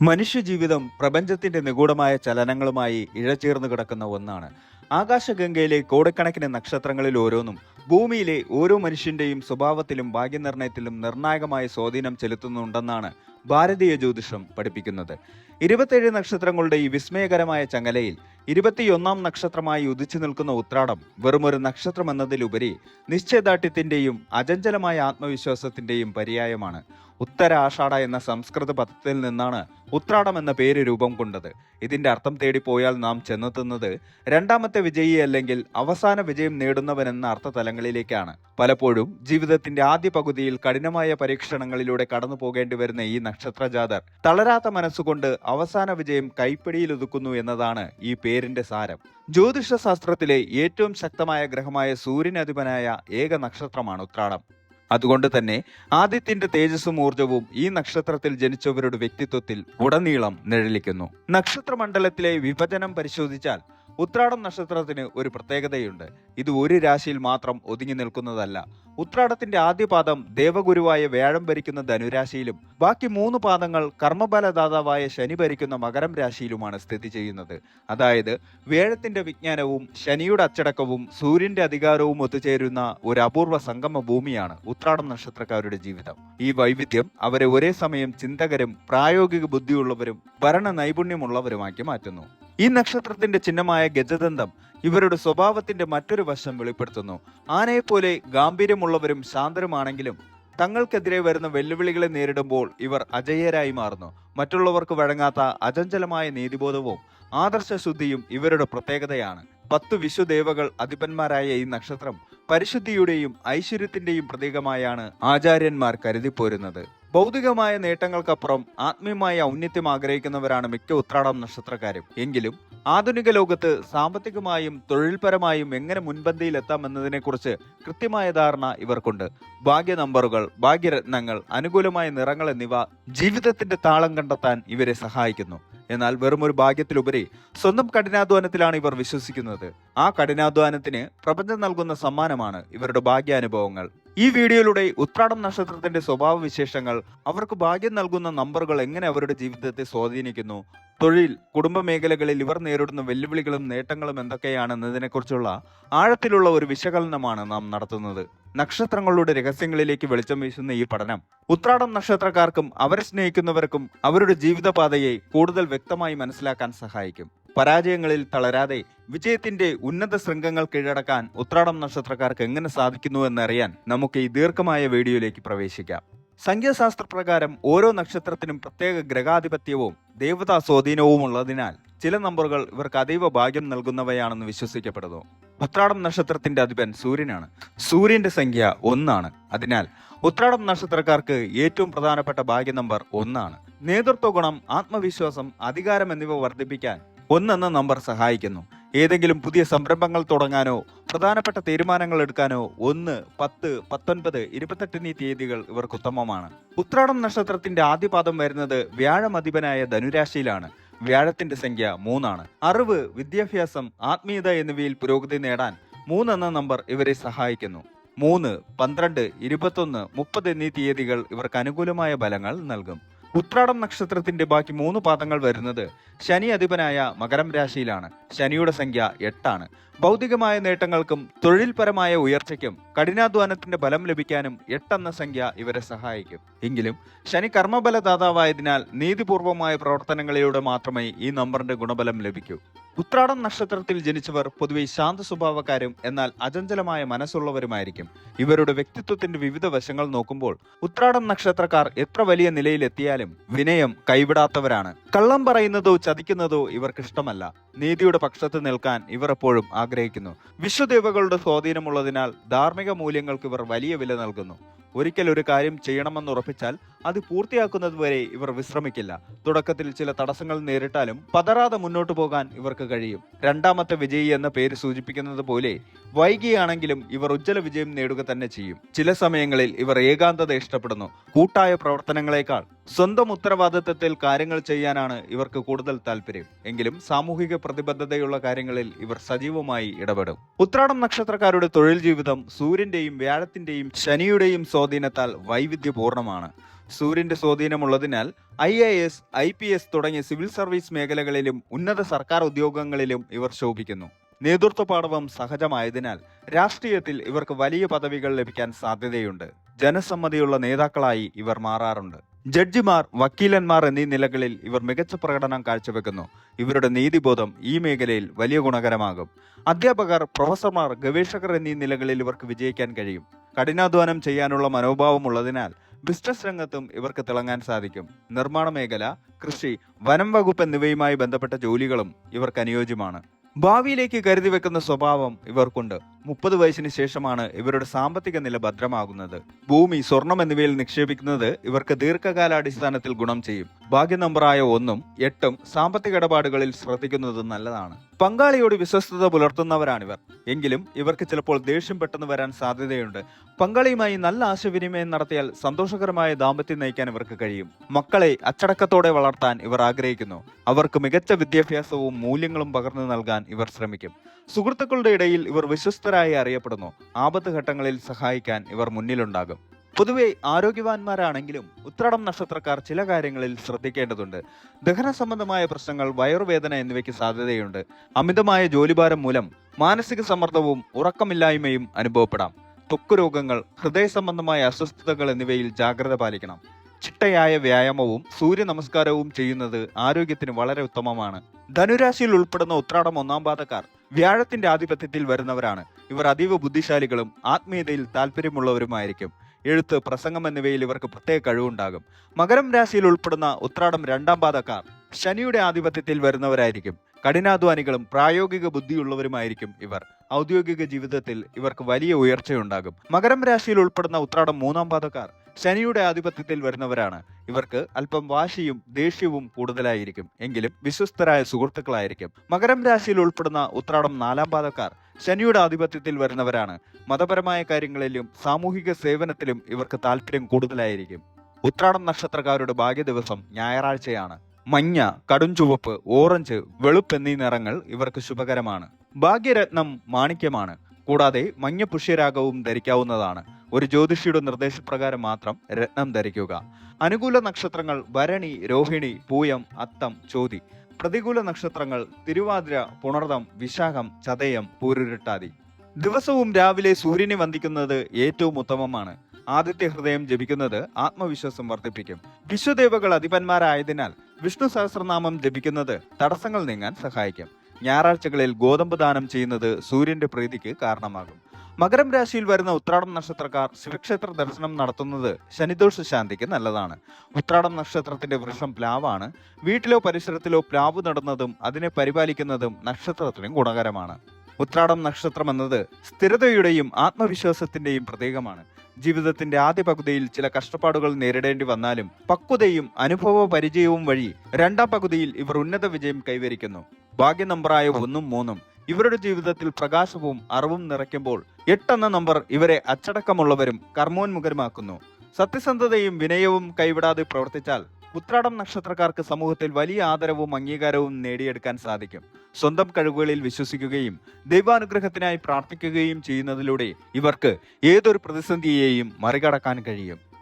മനുഷ്യജീവിതം പ്രപഞ്ചത്തിന്റെ നിഗൂഢമായ ചലനങ്ങളുമായി ഇഴചേർന്ന് കിടക്കുന്ന ഒന്നാണ്. ആകാശഗംഗയിലെ കോടിക്കണക്കിന് നക്ഷത്രങ്ങളിൽ ഓരോന്നും ഭൂമിയിലെ ഓരോ മനുഷ്യന്റെയും സ്വഭാവത്തിലും ഭാഗ്യനിർണയത്തിലും നിർണായകമായ സ്വാധീനം ചെലുത്തുന്നുണ്ടെന്നാണ് ഭാരതീയ ജ്യോതിഷം പഠിപ്പിക്കുന്നത്. ഇരുപത്തേഴ് നക്ഷത്രങ്ങളുടെ ഈ വിസ്മയകരമായ ചങ്ങലയിൽ ഇരുപത്തിയൊന്നാം നക്ഷത്രമായി ഉദിച്ചു നിൽക്കുന്ന ഉത്രാടം വെറുമൊരു നക്ഷത്രം എന്നതിലുപരി നിശ്ചയദാർഢ്യത്തിന്റെയും അചഞ്ചലമായ ആത്മവിശ്വാസത്തിന്റെയും പര്യായമാണ്. ഉത്തര ആഷാഢ എന്ന സംസ്കൃത പദത്തിൽ നിന്നാണ് ഉത്രാടം എന്ന പേര് രൂപം കൊണ്ടത്. ഇതിന്റെ അർത്ഥം തേടിപ്പോയാൽ പോയാൽ നാം ചെന്നെത്തുന്നത് രണ്ടാമത്തെ വിജയി അല്ലെങ്കിൽ അവസാന വിജയം നേടുന്നവനെന്ന അർത്ഥതലങ്ങളിലേക്കാണ്. പലപ്പോഴും ജീവിതത്തിന്റെ ആദ്യ പകുതിയിൽ കഠിനമായ പരീക്ഷണങ്ങളിലൂടെ കടന്നു പോകേണ്ടി വരുന്ന ഈ നക്ഷത്രജാതർ തളരാത്ത മനസ്സുകൊണ്ട് അവസാന വിജയം കൈപ്പിടിയിൽ ഒതുക്കുന്നു എന്നതാണ് ഈ പേരിന്റെ സാരം. ജ്യോതിഷ ശാസ്ത്രത്തിലെ ഏറ്റവും ശക്തമായ ഗ്രഹമായ സൂര്യനധിപനായ ഏക നക്ഷത്രമാണ് ഉത്രാടം. അതുകൊണ്ട് തന്നെ ആദിത്യന്റെ തേജസ്സും ഊർജവും ഈ നക്ഷത്രത്തിൽ ജനിച്ചവരുടെ വ്യക്തിത്വത്തിൽ ഉടനീളം നിഴലിക്കുന്നു. നക്ഷത്രമണ്ഡലത്തിലെ വിഭജനം പരിശോധിച്ചാൽ ഉത്രാടം നക്ഷത്രത്തിന് ഒരു പ്രത്യേകതയുണ്ട്. ഇത് ഒരു രാശിയിൽ മാത്രം ഒതുങ്ങി നിൽക്കുന്നതല്ല. ഉത്രാടത്തിന്റെ ആദ്യ പാദം ദേവഗുരുവായ വ്യാഴം ഭരിക്കുന്ന ധനുരാശിയിലും ബാക്കി മൂന്ന് പാദങ്ങൾ കർമ്മബലദാതാവായ ശനി ഭരിക്കുന്ന മകരം രാശിയിലുമാണ് സ്ഥിതി ചെയ്യുന്നത്. അതായത് വ്യാഴത്തിന്റെ വിജ്ഞാനവും ശനിയുടെ അച്ചടക്കവും സൂര്യന്റെ അധികാരവും ഒത്തുചേരുന്ന ഒരു അപൂർവ സംഗമ ഭൂമിയാണ് ഉത്രാടം നക്ഷത്രക്കാരുടെ ജീവിതം. ഈ വൈവിധ്യം അവരെ ഒരേ സമയം ചിന്തകരും പ്രായോഗിക ബുദ്ധിയുള്ളവരും ഭരണ നൈപുണ്യമുള്ളവരുമാക്കി മാറ്റുന്നു. ഈ നക്ഷത്രത്തിന്റെ ചിഹ്നമായ ഗജദന്തം ഇവരുടെ സ്വഭാവത്തിന്റെ മറ്റൊരു വശം വെളിപ്പെടുത്തുന്നു. ആനയെപ്പോലെ ഗാംഭീര്യമുള്ളവരും ശാന്തരുമാണെങ്കിലും തങ്ങൾക്കെതിരെ വരുന്ന വെല്ലുവിളികളെ നേരിടുമ്പോൾ ഇവർ അജയ്യരായി മാറുന്നു. മറ്റുള്ളവർക്ക് വഴങ്ങാത്ത അചഞ്ചലമായ നീതിബോധവും ആദർശശുദ്ധിയും ഇവരുടെ പ്രത്യേകതയാണ്. പത്ത് വിശുദേവകൾ അധിപന്മാരായ ഈ നക്ഷത്രം പരിശുദ്ധിയുടെയും ഐശ്വര്യത്തിന്റെയും പ്രതീകമായാണ് ആചാര്യന്മാർ കരുതിപ്പോരുന്നത്. ഭൗതികമായ നേട്ടങ്ങൾക്കപ്പുറം ആത്മീയമായ ഔന്നത്യം ആഗ്രഹിക്കുന്നവരാണ് മിക്ക ഉത്രാടം നക്ഷത്രക്കാരും. എങ്കിലും ആധുനിക ലോകത്ത് സാമ്പത്തികമായും തൊഴിൽപരമായും എങ്ങനെ മുൻപന്തിയിൽ എത്താമെന്നതിനെക്കുറിച്ച് കൃത്യമായ ധാരണ ഇവർക്കുണ്ട്. ഭാഗ്യ നമ്പറുകൾ ഭാഗ്യരത്നങ്ങൾ അനുകൂലമായ നിറങ്ങൾ എന്നിവ ജീവിതത്തിന്റെ താളം കണ്ടെത്താൻ ഇവരെ സഹായിക്കുന്നു. എന്നാൽ വെറും ഒരു ഭാഗ്യത്തിലുപരി സ്വന്തം കഠിനാധ്വാനത്തിലാണ് ഇവർ വിശ്വസിക്കുന്നത്. ആ കഠിനാധ്വാനത്തിന് പ്രപഞ്ചം നൽകുന്ന സമ്മാനമാണ് ഇവരുടെ ഭാഗ്യാനുഭവങ്ങൾ. ഈ വീഡിയോയിലൂടെ ഉത്രാടം നക്ഷത്രത്തിന്റെ സ്വഭാവ വിശേഷങ്ങൾ അവർക്ക് ഭാഗ്യം നൽകുന്ന നമ്പറുകൾ എങ്ങനെ അവരുടെ ജീവിതത്തെ സ്വാധീനിക്കുന്നു തൊഴിൽ കുടുംബ മേഖലകളിൽ ഇവർ നേരിടുന്ന വെല്ലുവിളികളും നേട്ടങ്ങളും എന്തൊക്കെയാണെന്നതിനെക്കുറിച്ചുള്ള ആഴത്തിലുള്ള ഒരു വിശകലനമാണ് നാം നടത്തുന്നത്. നക്ഷത്രങ്ങളുടെ രഹസ്യങ്ങളിലേക്ക് വെളിച്ചം വീശുന്ന ഈ പഠനം ഉത്രാടം നക്ഷത്രക്കാർക്കും അവരെ സ്നേഹിക്കുന്നവർക്കും അവരുടെ ജീവിതപാതയെ കൂടുതൽ വ്യക്തമായി മനസ്സിലാക്കാൻ സഹായിക്കും. പരാജയങ്ങളിൽ തളരാതെ വിജയത്തിന്റെ ഉന്നത ശൃംഗങ്ങൾ കീഴടക്കാൻ ഉത്രാടം നക്ഷത്രക്കാർക്ക് എങ്ങനെ സാധിക്കുന്നു എന്നറിയാൻ നമുക്ക് ഈ ദീർഘമായ വീഡിയോയിലേക്ക് പ്രവേശിക്കാം. സംഖ്യാശാസ്ത്ര പ്രകാരം ഓരോ നക്ഷത്രത്തിനും പ്രത്യേക ഗ്രഹാധിപത്യവും ദേവതാ സ്വാധീനവും ഉള്ളതിനാൽ ചില നമ്പറുകൾ ഇവർക്ക് അതീവ ഭാഗ്യം നൽകുന്നവയാണെന്ന് വിശ്വസിക്കപ്പെടുന്നു. ഉത്രാടം നക്ഷത്രത്തിന്റെ അധിപൻ സൂര്യനാണ്. സൂര്യന്റെ സംഖ്യ ഒന്നാണ്. അതിനാൽ ഉത്രാടം നക്ഷത്രക്കാർക്ക് ഏറ്റവും പ്രധാനപ്പെട്ട ഭാഗ്യ നമ്പർ ഒന്നാണ്. നേതൃത്വ ഗുണം ആത്മവിശ്വാസം അധികാരം എന്നിവ വർദ്ധിപ്പിക്കാൻ ഒന്നെന്ന നമ്പർ സഹായിക്കുന്നു. ഏതെങ്കിലും പുതിയ സംരംഭങ്ങൾ തുടങ്ങാനോ പ്രധാനപ്പെട്ട തീരുമാനങ്ങൾ എടുക്കാനോ ഒന്ന് പത്ത് പത്തൊൻപത് എന്നീ തീയതികൾ ഇവർക്ക് ഉത്തമമാണ്. ഉത്രാടം നക്ഷത്രത്തിന്റെ ആദ്യപാദം വരുന്നത് വ്യാഴമധിപനായ ധനുരാശിയിലാണ്. വ്യാഴത്തിന്റെ സംഖ്യ മൂന്നാണ്. അറിവ് വിദ്യാഭ്യാസം ആത്മീയത എന്നിവയിൽ പുരോഗതി നേടാൻ മൂന്നെന്ന നമ്പർ ഇവരെ സഹായിക്കുന്നു. മൂന്ന് പന്ത്രണ്ട് ഇരുപത്തൊന്ന് മുപ്പത് എന്നീ തീയതികൾ ഇവർക്ക് അനുകൂലമായ ഫലങ്ങൾ നൽകും. ഉത്രാടം നക്ഷത്രത്തിന്റെ ബാക്കി മൂന്ന് പാദങ്ങൾ വരുന്നത് ശനി അധിപനായ മകരം രാശിയിലാണ്. ശനിയുടെ സംഖ്യ എട്ടാണ്. ഭൗതികമായ നേട്ടങ്ങൾക്കും തൊഴിൽപരമായ ഉയർച്ചയ്ക്കും കഠിനാധ്വാനത്തിന്റെ ബലം ലഭിക്കാനും എട്ടെന്ന സംഖ്യ ഇവരെ സഹായിക്കും. എങ്കിലും ശനി കർമ്മബലദാതാവായതിനാൽ നീതിപൂർവമായ പ്രവർത്തനങ്ങളിലൂടെ മാത്രമേ ഈ നമ്പറിന്റെ ഗുണബലം ലഭിക്കൂ. ഉത്രാടം നക്ഷത്രത്തിൽ ജനിച്ചവർ പൊതുവെ ശാന്ത സ്വഭാവക്കാരും എന്നാൽ അചഞ്ചലമായ മനസ്സുള്ളവരുമായിരിക്കും. ഇവരുടെ വ്യക്തിത്വത്തിന്റെ വിവിധ വശങ്ങൾ നോക്കുമ്പോൾ ഉത്രാടം നക്ഷത്രക്കാർ എത്ര വലിയ നിലയിലെത്തിയാലും വിനയം കൈവിടാത്തവരാണ്. കള്ളം പറയുന്നതോ ചതിക്കുന്നതോ ഇവർക്ക് ഇഷ്ടമല്ല നീതിയുടെ പക്ഷത്ത് നിൽക്കാൻ ഇവർ എപ്പോഴും ആഗ്രഹിക്കുന്നു. വിശ്വദേവകളുടെ സ്വാധീനമുള്ളതിനാൽ ധാർമ്മിക മൂല്യങ്ങൾക്ക് ഇവർ വലിയ വില നൽകുന്നു. ഒരിക്കൽ ഒരു കാര്യം ചെയ്യണമെന്ന് ഉറപ്പിച്ചാൽ അത് പൂർത്തിയാക്കുന്നതുവരെ ഇവർ വിശ്രമിക്കില്ല. തുടക്കത്തിൽ ചില തടസ്സങ്ങൾ നേരിട്ടാലും പതറാതെ മുന്നോട്ടു പോകാൻ ഇവർക്ക് കഴിയും. രണ്ടാമത്തെ വിജയി എന്ന പേര് സൂചിപ്പിക്കുന്നത് പോലെ വൈകിയാണെങ്കിലും ഇവർ ഉജ്ജ്വല വിജയം നേടുക തന്നെ ചെയ്യും. ചില സമയങ്ങളിൽ ഇവർ ഏകാന്തത ഇഷ്ടപ്പെടുന്നു. കൂട്ടായ പ്രവർത്തനങ്ങളെക്കാൾ സ്വന്തം ഉത്തരവാദിത്തത്തിൽ കാര്യങ്ങൾ ചെയ്യാനാണ് ഇവർക്ക് കൂടുതൽ താല്പര്യം. എങ്കിലും സാമൂഹിക പ്രതിബദ്ധതയുള്ള കാര്യങ്ങളിൽ ഇവർ സജീവമായി ഇടപെടും. ഉത്രാടം നക്ഷത്രക്കാരുടെ തൊഴിൽ ജീവിതം സൂര്യന്റെയും വ്യാഴത്തിന്റെയും ശനിയുടെയും സ്വാധീനത്താൽ വൈവിധ്യപൂർണമാണ്. സൂര്യന്റെ സ്വാധീനമുള്ളതിനാൽ I A S I P S തുടങ്ങിയ സിവിൽ സർവീസ് മേഖലകളിലും ഉന്നത സർക്കാർ ഉദ്യോഗങ്ങളിലും ഇവർ ശോഭിക്കുന്നു. നേതൃത്വ പാടവം സഹജമായതിനാൽ രാഷ്ട്രീയത്തിൽ ഇവർക്ക് വലിയ പദവികൾ ലഭിക്കാൻ സാധ്യതയുണ്ട്. ജനസമ്മതിയുള്ള നേതാക്കളായി ഇവർ മാറാറുണ്ട്. ജഡ്ജിമാർ വക്കീലന്മാർ എന്നീ നിലകളിൽ ഇവർ മികച്ച പ്രകടനം കാഴ്ചവെക്കുന്നു. ഇവരുടെ നീതിബോധം ഈ മേഖലയിൽ വലിയ ഗുണകരമാകും. അധ്യാപകർ പ്രൊഫസർമാർ ഗവേഷകർ എന്നീ നിലകളിൽ ഇവർക്ക് വിജയിക്കാൻ കഴിയും. കഠിനാധ്വാനം ചെയ്യാനുള്ള മനോഭാവം ഉള്ളതിനാൽ ബിസിനസ് രംഗത്തും ഇവർക്ക് തിളങ്ങാൻ സാധിക്കും. നിർമ്മാണ മേഖല കൃഷി വനം വകുപ്പ് എന്നിവയുമായി ബന്ധപ്പെട്ട ജോലികളും ഇവർക്ക് അനുയോജ്യമാണ്. ഭാവിയിലേക്ക് കരുതി വെക്കുന്ന സ്വഭാവം ഇവർക്കുണ്ട്. മുപ്പത് വയസ്സിന് ശേഷമാണ് ഇവരുടെ സാമ്പത്തിക നില ഭദ്രമാകുന്നത്. ഭൂമി സ്വർണം എന്നിവയിൽ നിക്ഷേപിക്കുന്നത് ഇവർക്ക് ദീർഘകാലാടിസ്ഥാനത്തിൽ ഗുണം ചെയ്യും. ഭാഗ്യ നമ്പറായ ഒന്നും എട്ടും സാമ്പത്തിക ഇടപാടുകളിൽ ശ്രദ്ധിക്കുന്നത് നല്ലതാണ്. പങ്കാളിയോട് വിശ്വസ്തത പുലർത്തുന്നവരാണിവർ. എങ്കിലും ഇവർക്ക് ചിലപ്പോൾ ദേഷ്യം പെട്ടെന്ന് വരാൻ സാധ്യതയുണ്ട്. പങ്കാളിയുമായി നല്ല ആശയവിനിമയം നടത്തിയാൽ സന്തോഷകരമായ ദാമ്പത്യം നയിക്കാൻ ഇവർക്ക് കഴിയും. മക്കളെ അച്ചടക്കത്തോടെ വളർത്താൻ ഇവർ ആഗ്രഹിക്കുന്നു. അവർക്ക് മികച്ച വിദ്യാഭ്യാസവും മൂല്യങ്ങളും പകർന്നു നൽകാൻ ഇവർ ശ്രമിക്കും. സുഹൃത്തുക്കളുടെ ഇടയിൽ ഇവർ വിശ്വസ്തരായി അറിയപ്പെടുന്നു. ആപത്ത് ഘട്ടങ്ങളിൽ സഹായിക്കാൻ ഇവർ മുന്നിലുണ്ടാകും. പൊതുവെ ആരോഗ്യവാന്മാരാണെങ്കിലും ഉത്രാടം നക്ഷത്രക്കാർ ചില കാര്യങ്ങളിൽ ശ്രദ്ധിക്കേണ്ടതുണ്ട്. ദഹന സംബന്ധമായ പ്രശ്നങ്ങൾ വയറുവേദന എന്നിവയ്ക്ക് സാധ്യതയുണ്ട്. അമിതമായ ജോലിഭാരം മൂലം മാനസിക സമ്മർദ്ദവും ഉറക്കമില്ലായ്മയും അനുഭവപ്പെടാം. ത്വക്ക് രോഗങ്ങൾ ഹൃദയ സംബന്ധമായ അസ്വസ്ഥതകൾ എന്നിവയിൽ ജാഗ്രത പാലിക്കണം. ചിട്ടയായ വ്യായാമവും സൂര്യ നമസ്കാരവും ചെയ്യുന്നത് ആരോഗ്യത്തിന് വളരെ ഉത്തമമാണ്. ധനുരാശിയിൽ ഉൾപ്പെടുന്ന ഉത്രാടം ഒന്നാം പാദക്കാർ വ്യാഴത്തിന്റെ ആധിപത്യത്തിൽ വരുന്നവരാണ്. ഇവർ അതീവ ബുദ്ധിശാലികളും ആത്മീയതയിൽ താല്പര്യമുള്ളവരുമായിരിക്കും എഴുത്ത് പ്രസംഗം എന്നിവയിൽ ഇവർക്ക് പ്രത്യേക കഴിവുണ്ടാകും. മകരം രാശിയിൽ ഉൾപ്പെടുന്ന ഉത്രാടം രണ്ടാം പാദക്കാർ ശനിയുടെ ആധിപത്യത്തിൽ വരുന്നവരായിരിക്കും. കഠിനാധ്വാനികളും പ്രായോഗിക ബുദ്ധിയുള്ളവരുമായിരിക്കും ഇവർ. ഔദ്യോഗിക ജീവിതത്തിൽ ഇവർക്ക് വലിയ ഉയർച്ചയുണ്ടാകും. മകരം രാശിയിൽ ഉൾപ്പെടുന്ന ഉത്രാടം മൂന്നാം പാദക്കാർ ശനിയുടെ ആധിപത്യത്തിൽ വരുന്നവരാണ്. ഇവർക്ക് അല്പം വാശിയും ദേഷ്യവും കൂടുതലായിരിക്കും. എങ്കിലും വിശ്വസ്തരായ സുഹൃത്തുക്കളായിരിക്കും. മകരം രാശിയിൽ ഉൾപ്പെടുന്ന ഉത്രാടം നാലാം പാദക്കാർ ശനിയുടെ ആധിപത്യത്തിൽ വരുന്നവരാണ്. മതപരമായ കാര്യങ്ങളിലും സാമൂഹിക സേവനത്തിലും ഇവർക്ക് താല്പര്യം കൂടുതലായിരിക്കും. ഉത്രാടം നക്ഷത്രക്കാരുടെ ഭാഗ്യ ദിവസം ഞായറാഴ്ചയാണ്. മഞ്ഞ കടും ചുവപ്പ് ഓറഞ്ച് വെളുപ്പ് എന്നീ നിറങ്ങൾ ഇവർക്ക് ശുഭകരമാണ്. ഭാഗ്യരത്നം മാണിക്യമാണ്. കൂടാതെ മഞ്ഞ പുഷ്യരാഗവും ധരിക്കാവുന്നതാണ്. ഒരു ജ്യോതിഷിയുടെ നിർദ്ദേശപ്രകാരം മാത്രം രത്നം ധരിക്കുക. അനുകൂല നക്ഷത്രങ്ങൾ ഭരണി രോഹിണി പൂയം അത്തം ചോതി. പ്രതികൂല നക്ഷത്രങ്ങൾ തിരുവാതിര പുണർദം വിശാഖം ചതയം പൂരുരുട്ടാതി. ദിവസവും രാവിലെ സൂര്യനെ വന്ദിക്കുന്നത് ഏറ്റവും ഉത്തമമാണ്. ആദിത്യ ഹൃദയം ജപിക്കുന്നത് ആത്മവിശ്വാസം വർദ്ധിപ്പിക്കും. വിശ്വദേവകൾ അധിപന്മാരായതിനാൽ വിഷ്ണു സഹസ്രനാമം ജപിക്കുന്നത് തടസ്സങ്ങൾ നീങ്ങാൻ സഹായിക്കും. ഞായറാഴ്ചകളിൽ ഗോതമ്പ് ദാനം ചെയ്യുന്നത് സൂര്യന്റെ പ്രീതിക്ക് കാരണമാകും. മകരം രാശിയിൽ വരുന്ന ഉത്രാടം നക്ഷത്രക്കാർ ശിവക്ഷേത്ര ദർശനം നടത്തുന്നത് ശനിദോഷ ശാന്തിക്ക് നല്ലതാണ്. ഉത്രാടം നക്ഷത്രത്തിന്റെ വൃക്ഷം പ്ലാവാണ്. വീട്ടിലോ പരിസരത്തിലോ പ്ലാവ് നടുന്നതും അതിനെ പരിപാലിക്കുന്നതും നക്ഷത്രത്തിനും ഗുണകരമാണ്. ഉത്രാടം നക്ഷത്രം എന്നത് സ്ഥിരതയുടെയും ആത്മവിശ്വാസത്തിന്റെയും പ്രതീകമാണ്. ജീവിതത്തിന്റെ ആദ്യ പകുതിയിൽ ചില കഷ്ടപ്പാടുകൾ നേരിടേണ്ടി വന്നാലും പക്വതയും അനുഭവ പരിചയവും വഴി രണ്ടാം പകുതിയിൽ ഇവർ ഉന്നത വിജയം കൈവരിക്കുന്നു. ഭാഗ്യ നമ്പറായ ഒന്നും മൂന്നും ഇവരുടെ ജീവിതത്തിൽ പ്രകാശവും അറിവും നിറയ്ക്കുമ്പോൾ എട്ടെന്ന നമ്പർ ഇവരെ അച്ചടക്കമുള്ളവരും കർമ്മോന്മുഖരുമാക്കുന്നു. സത്യസന്ധതയും വിനയവും കൈവിടാതെ പ്രവർത്തിച്ചാൽ ഉത്രാടം നക്ഷത്രക്കാർക്ക് സമൂഹത്തിൽ വലിയ ആദരവും അംഗീകാരവും നേടിയെടുക്കാൻ സാധിക്കും. സ്വന്തം കഴിവുകളിൽ വിശ്വസിക്കുകയും ദൈവാനുഗ്രഹത്തിനായി പ്രാർത്ഥിക്കുകയും ചെയ്യുന്നതിലൂടെ ഇവർക്ക് ഏതൊരു പ്രതിസന്ധിയെയും മറികടക്കാൻ കഴിയും.